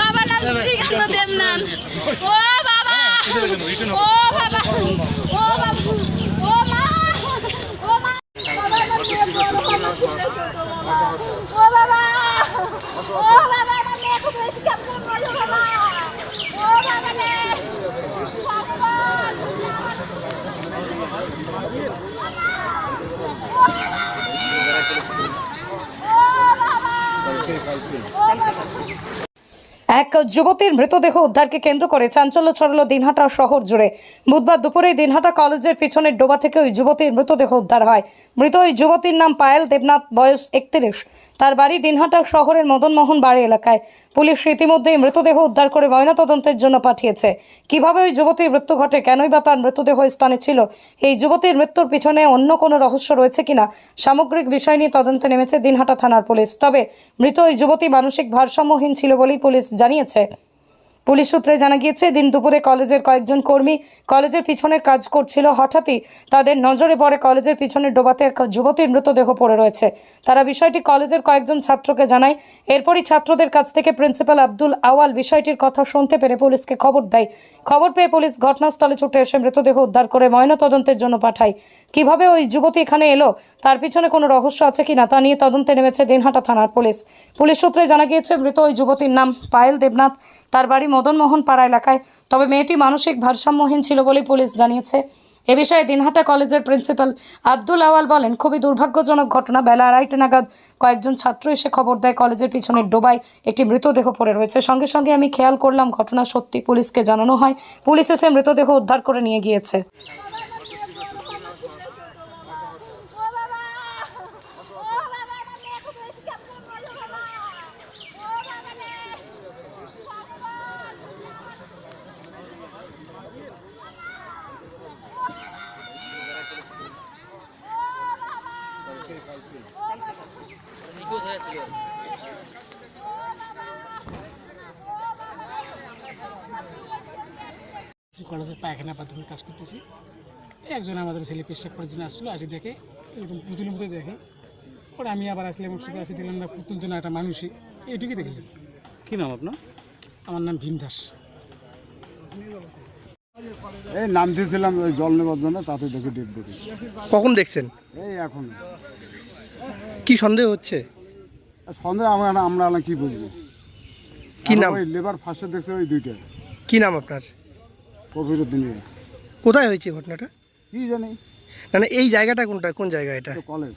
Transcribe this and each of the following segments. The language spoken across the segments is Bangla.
বাবা ও বাবা ও はい。এক যুবতীর মৃতদেহ উদ্ধারকে কেন্দ্র করে চাঞ্চল্য ছড়ালো দিনহাটা শহর জুড়ে। বুধবার দুপুরে দিনহাটা কলেজের পিছনের ডোবা থেকে ওই যুবতীর মৃতদেহ উদ্ধার হয়। মৃত ওই যুবতীর নাম পায়েল দেবনাথ, বয়স একত্রিশ। তার বাড়ি দিনহাটা শহরের মদনমোহন বাড়ি এলাকায়। পুলিশ ইতিমধ্যেই মৃতদেহ উদ্ধার করে ময়নাতদন্তের জন্য পাঠিয়েছে। কীভাবে ওই যুবতীর মৃত্যু ঘটে, কেনই বা তার মৃতদেহ স্থানে ছিল? এই যুবতীর মৃত্যুর পিছনে অন্য কোনো রহস্য রয়েছে কিনা সামগ্রিক বিষয় নিয়ে তদন্তে নেমেছে দিনহাটা থানার পুলিশ। তবে মৃত ওই যুবতী মানসিক ভারসাম্যহীন ছিল বলেই পুলিশ জানিয়েছে পুলিশ সূত্রে জানা গিয়েছে দিন দুপুরে কলেজের কয়েকজন কর্মী কলেজের পিছনের কাজ করছিল। হঠাৎই তাদের নজরে পড়ে কলেজের পিছনে ডোবাতে এক যুবতীর মৃতদেহ পড়ে রয়েছে। তারা বিষয়টি কলেজের কয়েকজন ছাত্রকে জানায়। এরপরই ছাত্রদের কাছ থেকে প্রিন্সিপাল আব্দুল আওয়াল বিষয়টির কথা শুনতে পেরে পুলিশকে খবর দেয়। খবর পেয়ে পুলিশ ঘটনাস্থলে ছুটে এসে মৃতদেহ উদ্ধার করে ময়নাতদন্তের জন্য পাঠায়। কীভাবে ওই যুবতী এখানে এলো? তার পিছনে কোনো রহস্য আছে কিনা? তা নিয়ে তদন্তে নেমেছে দিনহাটা থানার পুলিশ। পুলিশ সূত্রে জানা গিয়েছে, মৃত ওই যুবতীর নাম পায়েল দেবনাথ। তার বাড়ি মদনমোহন পাড়া এলাকায়। তবে মেয়েটি মানসিক ভারসাম্যহীন ছিল বলে পুলিশ জানিয়েছে। এ বিষয়ে দিনহাটা কলেজের প্রিন্সিপাল আব্দুল আওয়াল বলেন, খুবই দুর্ভাগ্যজনক ঘটনা। বেলা আড়াইটে নাগাদ কয়েকজন ছাত্র এসে খবর দেয়, কলেজের পিছনের ডোবায় একটি মৃতদেহ পড়ে রয়েছে। সঙ্গে সঙ্গে আমি খেয়াল করলাম, ঘটনা সত্যি পুলিশকে জানানো হয়। পুলিশ এসে মৃতদেহ উদ্ধার করে নিয়ে গিয়েছে ও বাবা ও বাবা নাম মেয়ে খুব বেশি কাম করল বাবা ও বাবা রে ভগবান কলেজের পায়খানা বাথরুমের কাজ করতেছি। এই একজন আমাদের ছেলে পেশাব করার জন্য আসছিল আসি দেখে এরকম পুতুলের মতো দেখে। পরে আমি আবার আসলাম ওর সাথে আসি দিলাম না পুতুল তো না একটা মানুষই। এইটুকুই দেখলাম। কি নাম আপনার? আমার নাম ভীম দাস। এই নাম দিয়েছিলাম ওই জল নেবার জন্য তাতে দেখে ডেট দেখি। কখন দেখছেন? এই এখন। কি সন্দেহ হচ্ছে? সন্দেহ আমরা আমরা কি বুঝব? কি নাম? ওই লেবার ফার্স্টে দেখছে ওই দুইটা। কি নাম আপনার? কবিরুদ্দিন কোথায় হয়েছে ঘটনাটা? কি জানি? না এই জায়গাটা কোনটা কোন জায়গা এটা? কলেজ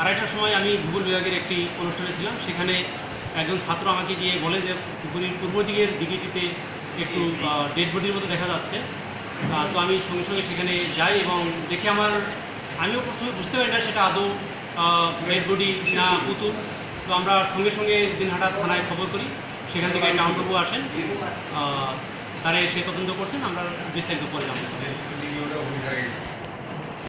আড়াইটার সময় আমি ভূগোল বিভাগের একটি অনুষ্ঠানে ছিলাম। সেখানে একজন ছাত্র আমাকে গিয়ে বলে যে পুকুরের পূর্ব দিকের দিঘিটিতে একটু ডেড বডির মতো দেখা যাচ্ছে। তো আমি সঙ্গে সঙ্গে সেখানে যাই এবং দেখে আমার, আমিও প্রথমে বুঝতে পারি না সেটা আদৌ ডেড বডি না পুতুল। তো আমরা সঙ্গে সঙ্গে দিনহাটা থানায় খবর করি। সেখান থেকে টাউনবাবু আসেন। তারা সে তদন্ত করছেন। আমরা বিস্তারিত পরে জানতে পারি